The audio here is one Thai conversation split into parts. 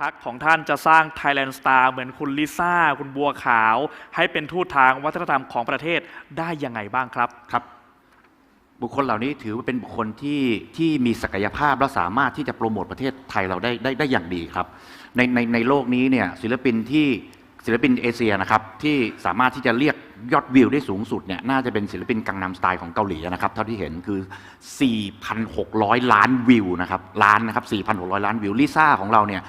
พักของท่านจะสร้าง Thailand Star เหมือนคุณลิซ่า คุณบัวขาว ให้เป็นทูตทางวัฒนธรรมของประเทศได้ยังไงบ้างครับครับ บุคคลเหล่านี้ถือว่าเป็นบุคคลที่ที่มีศักยภาพและสามารถที่จะโปรโมทประเทศไทยเราได้ได้ได้อย่างดีครับ ในในในโลกนี้เนี่ยศิลปินที่ศิลปินเอเชียนะครับที่สามารถที่จะเรียกยอดวิวได้สูงสุดเนี่ยน่าจะเป็นศิลปินกังนำสไตล์ของเกาหลีนะครับเท่าที่เห็นคือ 4,600 ล้านวิวนะครับล้านนะครับ 4,600 ล้านวิวลิซ่าของเราเนี่ย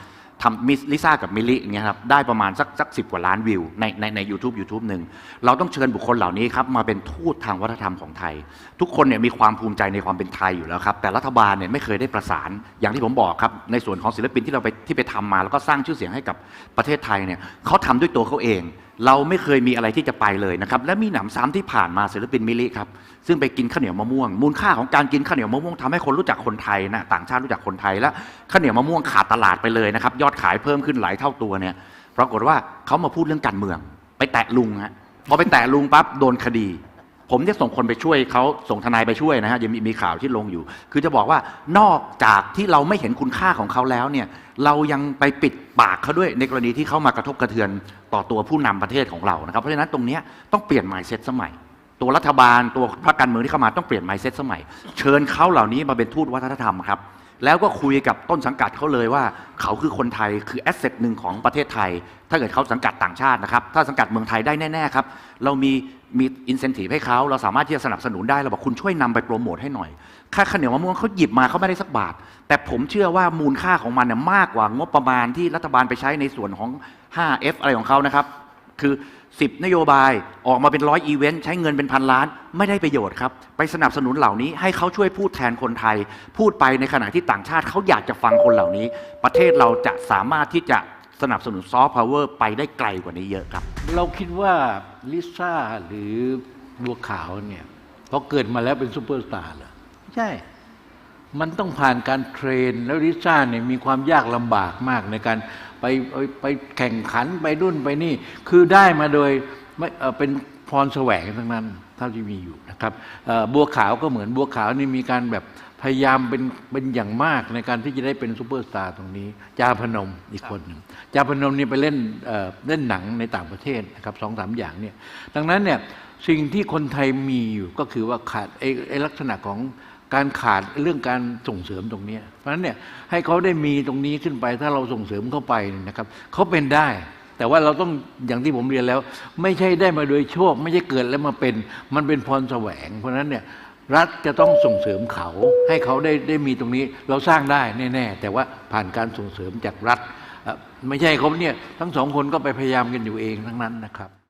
ทำมิสลิซ่ากับมิลลิอย่างเงี้ยครับได้ประมาณสักสักสิกว่าล้านวิวในในในยูทูบยูทูบหนึ่งเราต้องเชิญบุคคลเหล่านี้ครับมาเป็นทูตทางวัฒนธรรมของไทย ทุกคนเนี่ยมีความภูมิใจในความเป็นไทยอยู่แล้วครับ แต่รัฐบาลเนี่ยไม่เคยได้ประสานอย่างที่ผมบอกครับ ในส่วนของศิลปินที่เราไปที่ไปทำมา แล้วก็สร้างชื่อเสียงให้กับประเทศไทยเนี่ยเขาทำด้วยตัวเขาเองเราไม่เคยมีอะไรที่จะไปเลยนะครับและมีหนำซ้ำที่ผ่านมาศิลปินมิลิครับซึ่งไปกินข้าวเหนียวมะม่วง มูลค่าของการกินข้าวเหนียวมะม่วงทำให้คนรู้จักคนไทยนะต่างชาติรู้จักคนไทยและข้าวเหนียวมะม่วงขาดตลาดไปเลยนะครับยอดขายเพิ่มขึ้นหลายเท่าตัวเนี่ยปรากฏว่าเขามาพูดเรื่องการเมือง ไปแตะลุงฮะพอไปแตะลุงปั๊บโดนคดี ผมจะส่งคนไปช่วยเขาส่งทนายไปช่วยนะฮะยังมีมีข่าวที่ลงอยู่ คือจะบอกว่านอกจากที่เราไม่เห็นคุณค่าของเขาแล้วเนี่ยเรายังไปปิดปากเขาด้วยในกรณีที่เขามากระทบกระเทือนต่อตัวผู้นำประเทศของเรานะครับเพราะฉะนั้นตรงนี้ต้องเปลี่ยน mindset สมัย ตัวรัฐบาลตัวพรรคการเมืองที่เข้ามาต้องเปลี่ยน mindset สมัย เชิญเขาเหล่านี้มาเป็นทูตวัฒนธรรมครับ แล้วก็คุยกับต้นสังกัดเขาเลยว่าเขาคือคนไทยคือแอสเซทหนึ่งของประเทศไทย ถ้าเกิดเขาสังกัดต่างชาตินะครับถ้าสังกัดเมืองไทยได้แน่ๆครับเรามีมีอินเซนティブให้เขาเราสามารถที่จะสนับสนุนได้เราบอกคุณช่วยนำไปโปรโมทให้หน่อย ค่าข้าวเหนียวมะม่วงเขาหยิบมาเขาไม่ได้สักบาท แต่ผมเชื่อว่ามูลค่าของมันเนี่ยมากกว่างบประมาณที่รัฐบาลไปใช้ในส่วนของ 5F อะไรของเขานะครับ คือ 10 นโยบายออกมาเป็นร้อยอีเวนต์ใช้เงินเป็นพันล้านไม่ได้ประโยชน์ครับ ไปสนับสนุนเหล่านี้ให้เขาช่วยพูดแทนคนไทย พูดไปในขณะที่ต่างชาติเขาอยากจะฟังคนเหล่านี้ ประเทศเราจะสามารถที่จะสนับสนุนซอฟต์พาวเวอร์ไปได้ไกลกว่านี้เยอะครับ เราคิดว่าลิซ่าหรือบัวขาวเนี่ยพอเกิดมาแล้วเป็นซูเปอร์สตาร์เหรอไม่ใช่ มันต้องผ่านการเทรน แล้วลิซ่าเนี่ยมีความยากลำบากมากในการ ไปไปแข่งขันไปดุนไปนี่ คือได้มาโดยไม่เป็นพรแสวงทั้งนั้นเท่าที่มีอยู่นะครับบัวขาวก็เหมือนบัวขาวนี่มีการแบบพยายามเป็นเป็นอย่างมากในการที่จะได้เป็นซูเปอร์สตาร์ตรงนี้ จาพนมอีกคนหนึ่งจาพนมนี่ไปเล่นเเล่นหนังในต่างประเทศนะครับสองสามอย่างเนี่ยดังนั้นเนี่ยสิ่งที่คนไทยมีอยู่ก็คือว่าขาดไอ้ไอ้ลักษณะของ การขาดเรื่องการส่งเสริมตรงนี้ เพราะฉะนั้นเนี่ยให้เขาได้มีตรงนี้ขึ้นไป ถ้าเราส่งเสริมเข้าไปนะครับเขาเป็นได้ แต่ว่าเราต้องอย่างที่ผมเรียนแล้ว ไม่ใช่ได้มาโดยโชค ไม่ใช่เกิดแล้วมาเป็น มันเป็นพรแสวง เพราะฉะนั้นเนี่ยรัฐจะต้องส่งเสริมเขาให้เขาได้ได้มีตรงนี้เราสร้างได้แน่ๆแต่ว่าผ่านการส่งเสริมจากรัฐ ไม่ใช่เขาเนี่ยทั้งสองคนก็ไปพยายามกันอยู่เองทั้งนั้นนะครับ